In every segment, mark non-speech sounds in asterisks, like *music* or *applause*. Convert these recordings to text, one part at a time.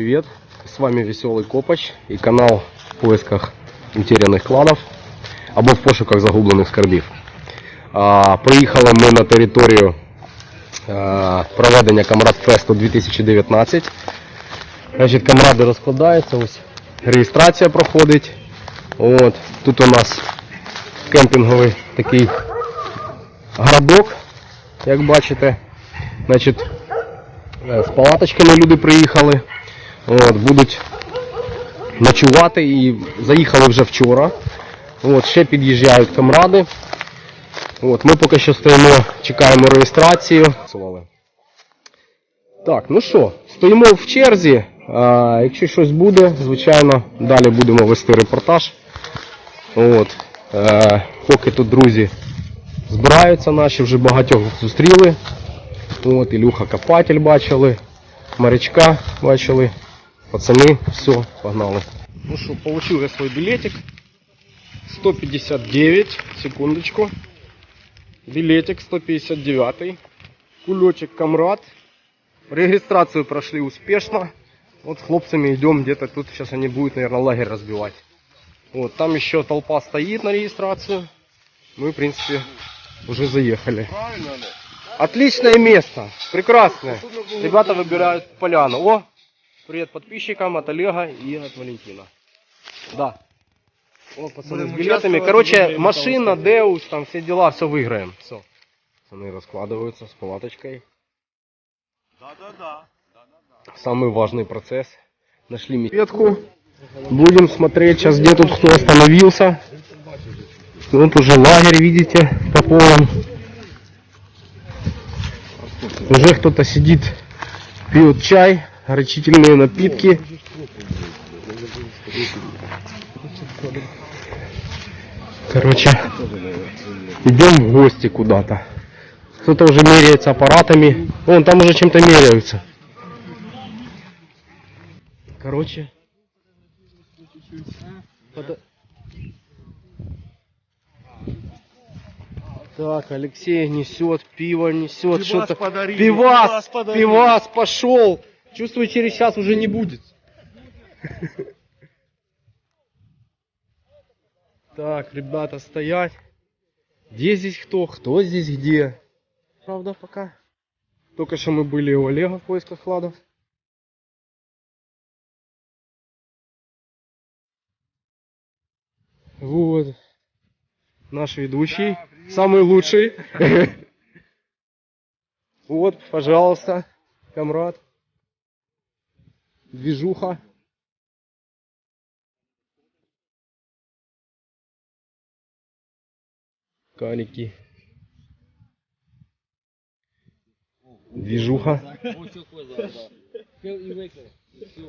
Привет, с вами Веселый Копач и канал в поисках утеряних кладів або в пошуках загублених скарбів. А, приїхали ми на територію а, проведення Камрадфесту 2019. Значить, камради розкладаються, ось реєстрація проходить. От, тут у нас кемпінговий такий градок, як бачите. Значить, е, з палаточками люди приїхали. От, будуть ночувати і заїхали вже вчора. От, ще під'їжджають камради. От, ми поки що стоїмо, чекаємо реєстрацію. Так, ну що, стоїмо в черзі. А, якщо щось буде, звичайно, далі будемо вести репортаж. От, е, поки тут друзі збираються наші, вже багатьох зустріли. От, Ілюха Копатель бачили, морячка бачили. Пацаны, все, погнали. Ну что, получил я свой билетик. 159, секундочку. Билетик 159. Кулечек Камрад. Регистрацию прошли успешно. Вот с хлопцами идем где-то тут. Сейчас они будут, наверное, лагерь разбивать. Вот, там еще толпа стоит на регистрацию. Мы, в принципе, уже заехали. Отличное место. Прекрасное. Ребята выбирают поляну. О, Привет подписчикам от Олега и от Валентина. Да. О, пацаны, с билетами. Короче, машина, Деус, там все дела, все выиграем. Все. Пацаны раскладываются с палаточкой. Да-да-да. Самый важный процесс. Нашли метку. Будем смотреть сейчас, где тут кто остановился. Вот уже лагерь, видите, по полам. Уже кто-то сидит, пьет чай, горячительные напитки. Короче, идем в гости куда-то. Кто-то уже меряется аппаратами. Вон, там уже чем-то меряются. Короче. Так, Алексей несет, пиво несет, что-то. Пивас, пивас пивас пошел. Чувствую, через час уже не будет. Так, ребята, стоять. Где здесь кто? Кто здесь где? Правда, пока. Только что мы были у Олега в поисках кладов. Вот. Наш ведущий. Самый лучший. *laughs* Вот, пожалуйста, комрад Движуха. Калики. Движуха. І виклав. Все.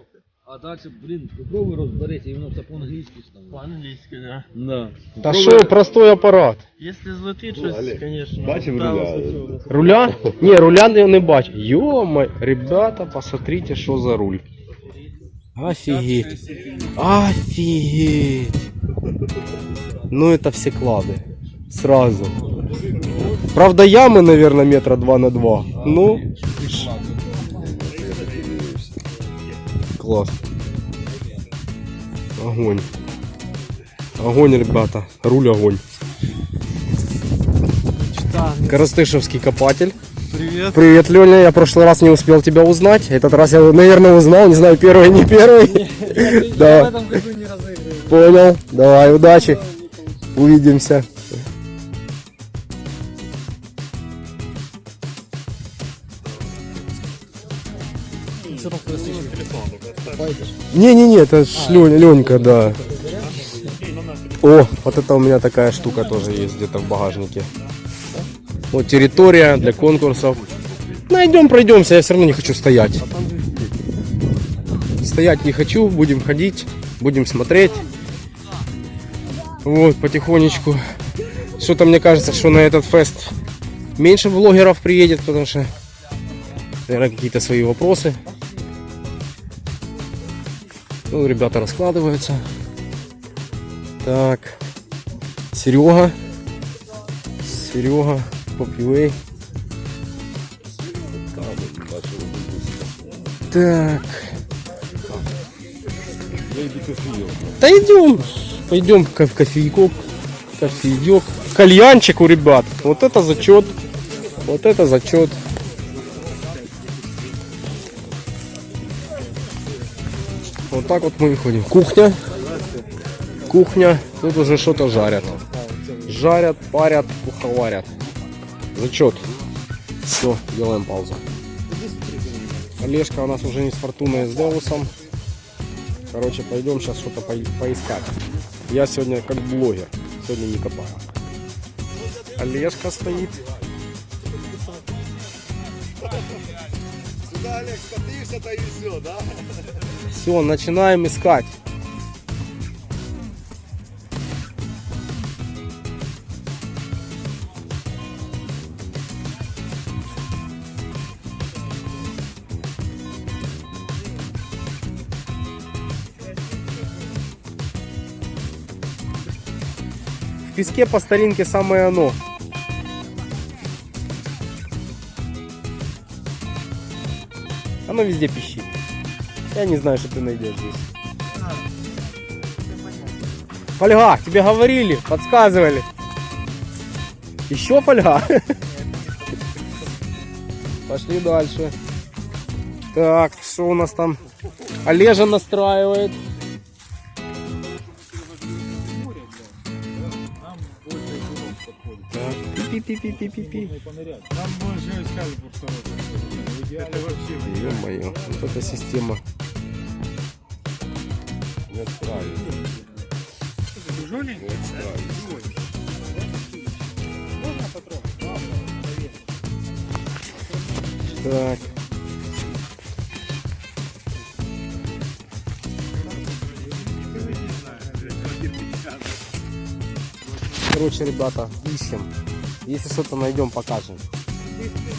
А далі, блін, попробуй розберися, і воно все по-англійськи ж там. По-английски, да. Да. Да что, простой аппарат. Если злетить щось, конечно. бачив там руля? злетіло. Руля? Не, руля я не бачу. Ё ребята, посмотрите, что за руль. Офигеть. Офигеть. Ну это все клады. Сразу. Правда ямы, наверное, метра два на два. Ну. Класс. Огонь. Огонь, ребята. Руль огонь. Коростышевский копатель. Привет. Привет, Леня. Я в прошлый раз не успел тебя узнать. Этот раз я, наверное, узнал. Не знаю, первый, не первый. *laughs* Да. этом году не разыгрываю. Понял. Давай, удачи. Увидимся. Не-не-не, это ж Леня, Ленька, да. О, вот это у меня такая штука тоже есть где-то в багажнике. Вот территория для конкурсов. Найдем, пройдемся, я все равно не хочу стоять. Стоять не хочу, будем ходить, будем смотреть. Вот, потихонечку. Что-то мне кажется, что на этот фест меньше блогеров приедет, потому что, наверное, какие-то свои вопросы. Ну, ребята раскладываются. Так. Серега. Серега. Попивей. Так. Да идем. Пойдем в кофейкок. Кофеек. Кальянчик у ребят. Вот это зачет. Вот это зачет. Вот так вот мы и ходим. Кухня. Кухня. Тут уже что-то жарят. Жарят, парят, куховарят. Зачет. Все, делаем паузу. Олежка у нас уже не с Фортуной, а с Деусом. Короче, пойдем сейчас что-то по- поискать. Я сегодня как блогер. Сегодня не копаю. Олежка стоит. Сюда, Олег, и все, да? Все, начинаем искать. В песке по старинке самое оно. Оно везде пищит. Я не знаю, что ты найдешь здесь. Фольга, тебе говорили, подсказывали. Еще фольга? *laughs* Пошли дальше. Так, что у нас там? Олежа настраивает. Так, пи-пи-пи-пи-пи-пи. Там больше искали просто. Это вообще. Ё-моё, вот эта система. Не отправили. Жули? Не отправили. Так. Короче, ребята, ищем. Если что-то найдем, покажем.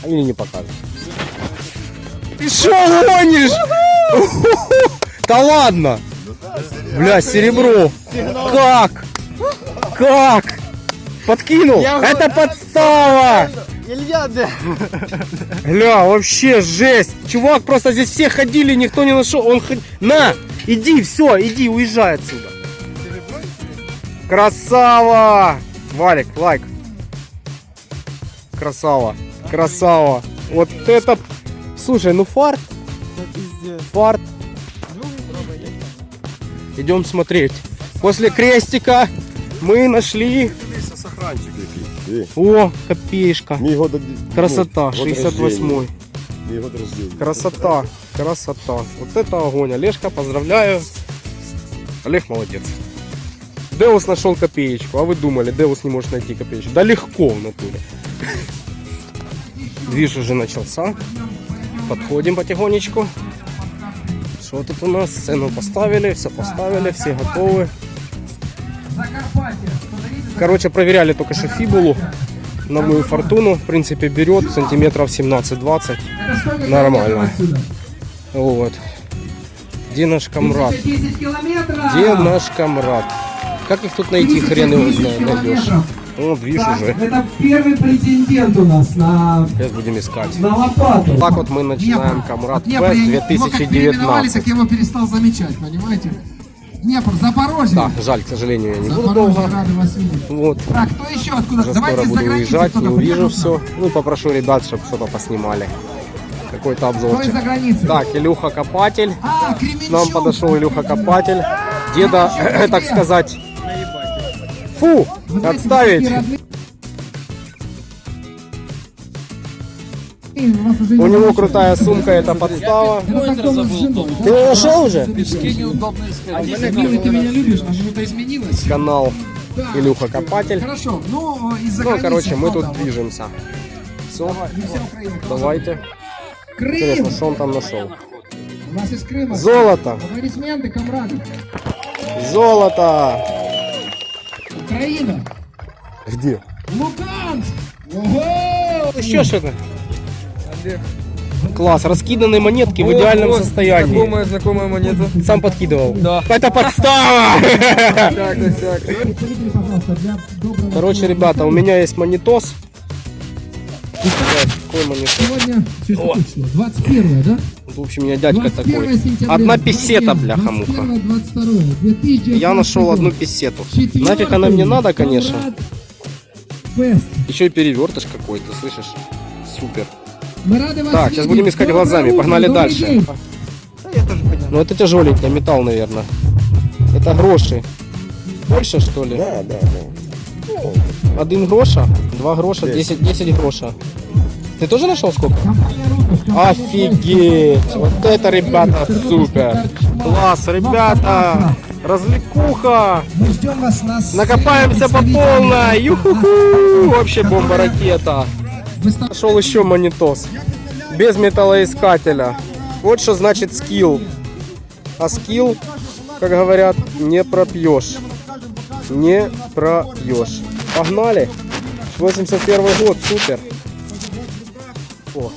Или не покажем. Ты что гонишь? *laughs* Да ладно! Бля, серебро! Как? Как? Подкинул? Это подстава! Илья, да. Гля, вообще жесть. Чувак, просто здесь все ходили, никто не нашел. Он ход- На, иди, все, иди, уезжай отсюда. Красава! Валик, лайк. Красава, красава. Вот это... Слушай, ну фарт. Фарт. Идем смотреть. После крестика мы нашли... О, копеечка. Красота, ну, год 68 рождения. Мій год рождения. Красота, красота. Вот это огонь. Олежка, поздравляю. Олег молодец. Деус нашел копеечку. А вы думали, Деус не может найти копеечку? Да легко в натуре. Движ уже начался. Подходим потихонечку. Что тут у нас? Сцену поставили, все поставили, все готовы. Короче, проверяли только что фибулу на мою фортуну. В принципе, берет сантиметров 17-20. Нормально. Вот. Где наш комрад? 10 километров. Где наш комрад? Как их тут найти, хрен его знает, найдешь. О, движ Так, уже. это первый претендент у нас на, Сейчас будем искать. на лопату. Так вот мы начинаем Днепр, Фест его как переименовали, 2019. так я его перестал замечать, понимаете? Днепр, Запорожье. Да, жаль, к сожалению, я не буду Запорожье, долго. вас видеть. Вот. Так, кто еще откуда? Уже Давайте скоро буду уезжать, не увижу все. Ну попрошу ребят, чтобы что-то поснимали. Какой-то Кто обзорчик. из-за границы? Так, Илюха Копатель. А, Кременчук. нам подошел Илюха Копатель. Деда, Кременчук, так привет. сказать, фу, отставить. У него крутая сумка, это подстава. Ты его нашел уже? Неудобно искать. Милый, ты меня любишь, а что-то изменилось? Канал. Илюха Копатель. Хорошо, ну, из-за Ну, короче, мы тут движемся. Все, давайте. Крым! Интересно, что он там нашел? У нас из Крыма. Золото! Аплодисменты, комрады. Золото! Украина. Где? Луганск. Ого! Еще что-то? Класс, раскиданные монетки в идеальном состоянии. Знакомая, знакомая монета. Сам подкидывал. Да. Это подстава! Так, так, Короче, ребята, у меня есть монитос. Какой монитор. Сегодня, число? 21 да? В общем, у меня дядька 21 такой. сентября. Одна писета, 21, бляха-муха. 22, 2019 Я нашел одну писету. Четвертый Нафиг она мне надо, конечно. Еще и перевертыш какой-то, слышишь? Супер. Так, сейчас будем искать глазами. Погнали дальше. Ну это тяжеленький металл, наверное. Это гроши. Больше, что ли? Да, да, да. Один гроша, два гроша, Десять. 10, 10 гроша. Ты тоже нашел сколько? Офигеть! Вот это, ребята, супер! Класс, ребята! Развлекуха! Мы ждем вас на Накопаемся по полной! Юху-ху! Вообще бомба-ракета! Нашел еще монитос. Без металлоискателя. Вот что значит скилл. А скилл, как говорят, не пропьешь. Не пропьешь. Погнали. 81 год, супер. О.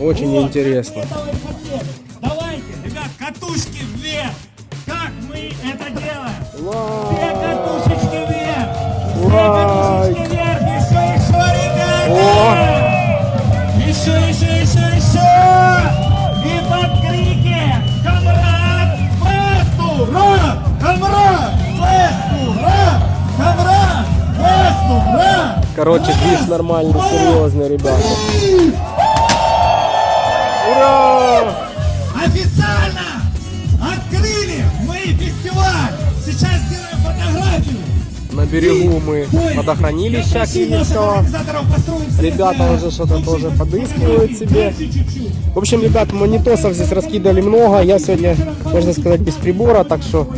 Очень интересно. Давайте, ребят, катушки вверх! Как мы это делаем? Все катушечки вверх! Все катушечки вверх! Еще, еще, ребята! О. Еще, еще, Короче, движ нормальный, серьезный, ребята. Ура! Официально открыли мы фестиваль! Сейчас сделаем фотографию! На берегу мы водохранилища Киевского. Ребята уже что-то тоже подыскивают себе. В общем, ребят, монитосов здесь раскидали много. Я сегодня, можно сказать, без прибора, так что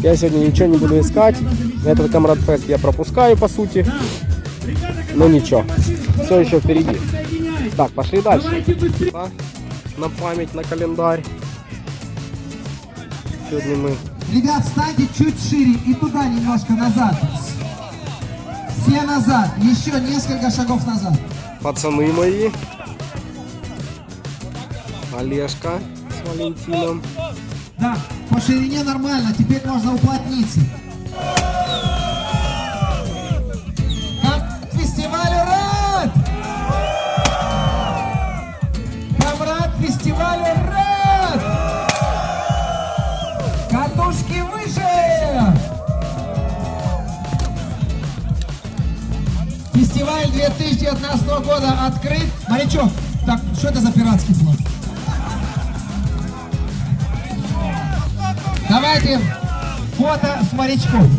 я сегодня ничего не буду искать. Этот Камрад Фест я пропускаю, по сути. Но ничего, все еще впереди. Так, пошли дальше. Да, На память, на календарь. Сегодня мы Ребят, встаньте чуть шире и туда немножко назад. Все назад. Еще несколько шагов назад. пацаны мои. Олежка с Валентином. Да, по ширине нормально, теперь можно уплотниться. Фестиваль рад! Камрад фестиваль рад! Катушки выше! Фестиваль 2019 года открыт. Морячок, так, что это за пиратский флаг? Давайте фото с морячком.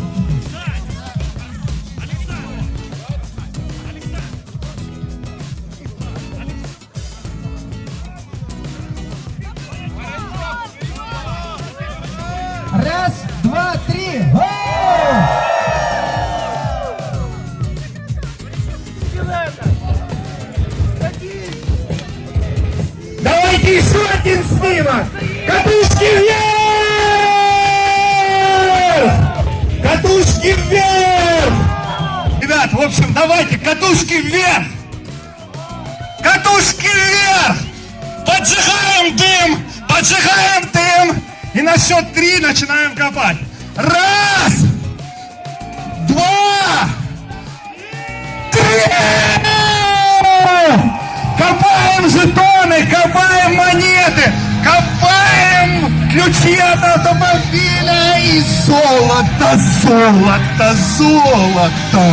Раз, два, три. Давайте еще один снимок! Катушки вверх! Катушки вверх! Ребят, в общем, давайте катушки вверх! Катушки вверх! Поджигаем дым! Поджигаем дым! И на счет три начинаем копать. Раз! Два! Три! Копаем жетоны, копаем монеты, копаем ключи от автомобиля и золото, золото, золото.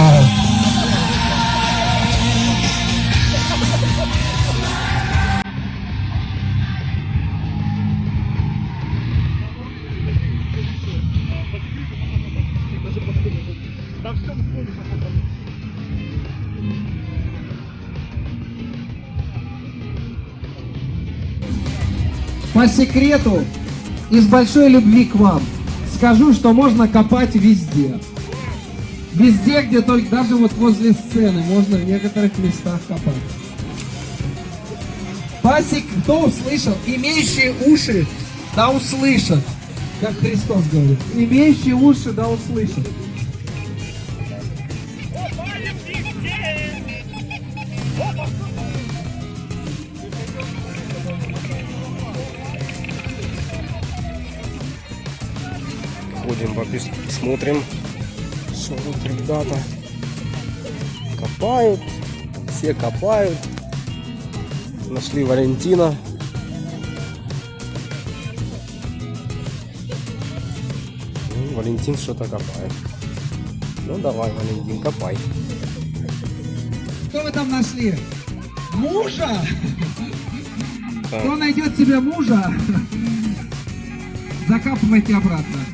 По секрету, из большой любви к вам, скажу, что можно копать везде. Везде, где только, даже вот возле сцены, можно в некоторых местах копать. Пасек, кто услышал? Имеющие уши, да услышат. Как Христос говорит. Имеющие уши, да услышат. Смотрим, что тут ребята. копают, все копают. Нашли Валентина. Ну, Валентин что-то копает. Ну давай, Валентин, копай. Что вы там нашли? Мужа? Так. Кто найдет себе мужа, *laughs* закапывайте обратно.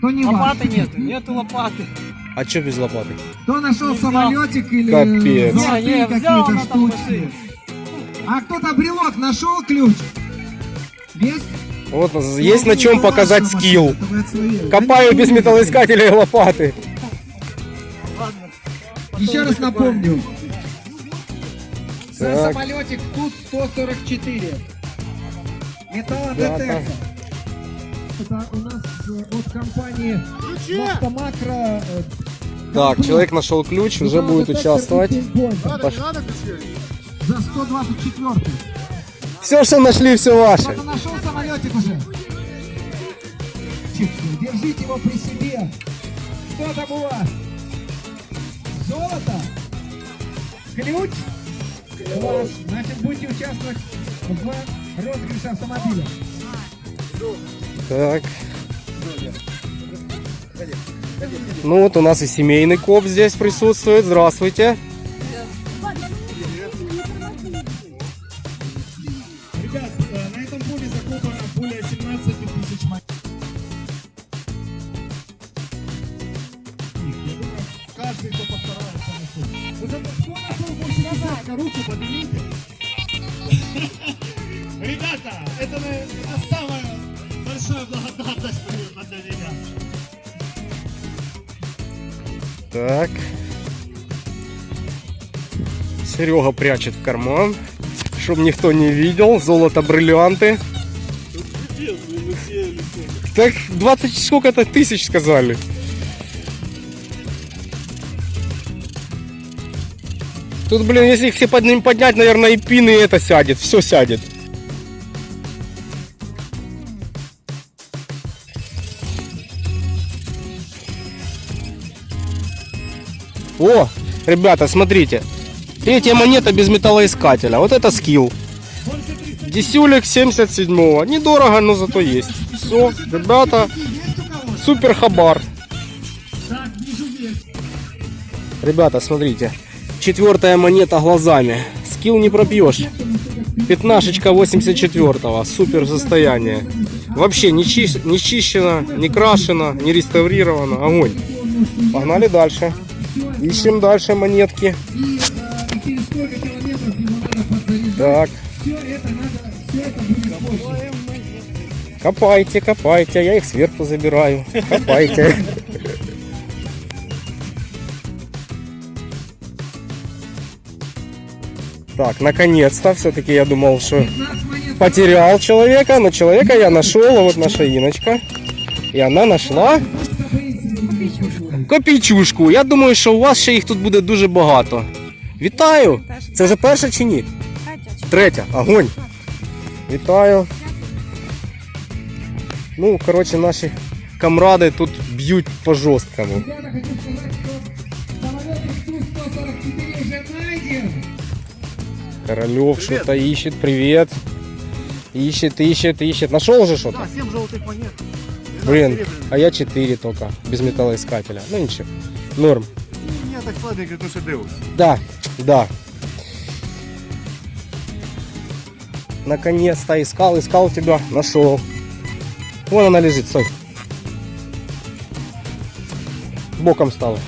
Кто не Лопаты ваш. нет, нету лопаты. А что без лопаты? Кто нашел самолетик или Капец. золотые Не, не, взял, какие-то она там штучки? А кто-то брелок нашел ключ? Есть? Вот есть на чем показать ладно, скилл. Копаю без металлоискателя и лопаты. Еще раз напомню. За самолетик Ту-144. Металла Ребята. детектор. Это у нас от компании Макро Так, человек нашел ключ, уже будет участвовать. За 124. Все, что нашли, все ваше. Кто-то нашел самолетик уже? Держите его при себе. Что там у вас? Золото? Ключ? Ваш. Значит, будете участвовать в розыгрыше автомобиля. Так. Ну вот у нас и семейный коп здесь присутствует. Здравствуйте. Ребят, на этом поле закопано более 17 тысяч монет. Я думаю, каждый, кто постарается, нашел. Вот это кто нашел больше десятка? Руку поднимите. *laughs* Ребята, это, на- это самая большая благодарность, наверное, Так. Серега прячет в карман, чтобы никто не видел. Золото, бриллианты. Так 20 сколько-то тысяч сказали. Тут, блин, если их все поднять, наверное, и пины это сядет. Все сядет. О, ребята, смотрите. Третья монета без металлоискателя. Вот это скилл. Десюлик 77-го. Недорого, но зато есть. Все, ребята, супер хабар. Ребята, смотрите. Четвертая монета глазами. Скилл не пропьешь. Пятнашечка 84-го. Супер состояние. Вообще не, чищ- не чищено, не крашено, не реставрировано. Огонь. Погнали дальше. Ищем дальше монетки. И, э, и через сколько километров его надо подзаряжать. Так, Все это надо, все это будет позже. копайте, копайте. Я их сверху забираю. Копайте. Так, наконец-то. Все-таки я думал, что 15 монет. потерял человека, но человека я нашел. А Вот наша Иночка. И она нашла копійчушку. Я думаю, що у вас ще їх тут буде дуже багато. Вітаю! Це вже перша чи ні? Третя. Огонь. Вітаю. Ну, коротше, наші камради тут б'ють по жорсткому. Ребята, хочу сказать, что самолетик Ту-144 уже найден. Королев что-то ищет. Привет. Ищет, ищет, ищет. Нашел уже что-то? 7 желтых монет. Блин, а я 4 только, без металлоискателя. Ну ничего, норм. Я так слабенько, то що дивився. Да, да. Наконец-то искал, искал тебя, нашел. Вон она лежит, стой. Боком стала.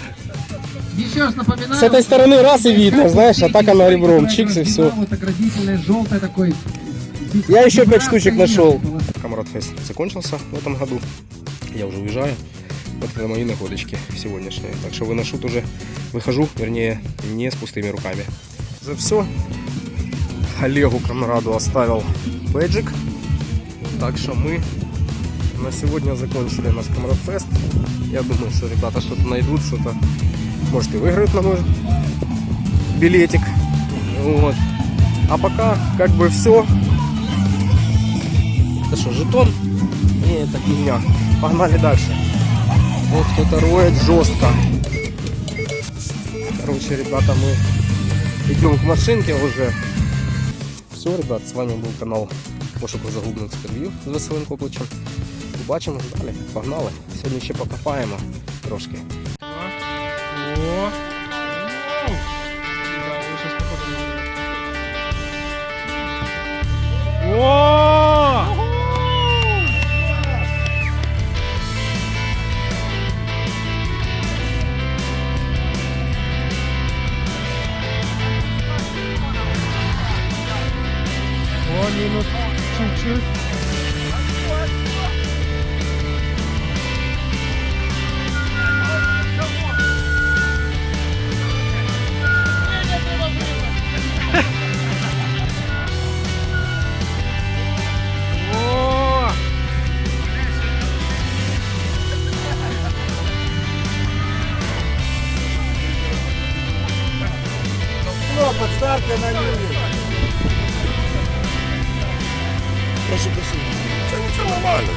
Еще раз напоминаю. С этой стороны раз и видно, знаешь, а так она ребром, чикс и все. Вот оградительное, желтое такой. Здесь Я еще пять штучек нашел. Камрад Фест закончился в этом году. Я уже уезжаю. Вот это мои находочки сегодняшние. Так что выношу тоже, выхожу, вернее, не с пустыми руками. За все Олегу Камраду оставил бэджик. Так что мы на сегодня закончили наш Камрад Фест. Я думаю, что ребята что-то найдут, что-то, может и выиграют на мой билетик. Вот. А пока как бы все Это что, жетон? Не, это фигня. Погнали дальше. Вот кто-то роет жестко. Короче, ребята, мы идем к машинке уже. Все, ребят, с вами був канал Пошуку загублених скарбів з Веселим Кокличем. Побачимось далі. Погнали. Сьогодні ще покопаємо трошки. Це нічого нормально.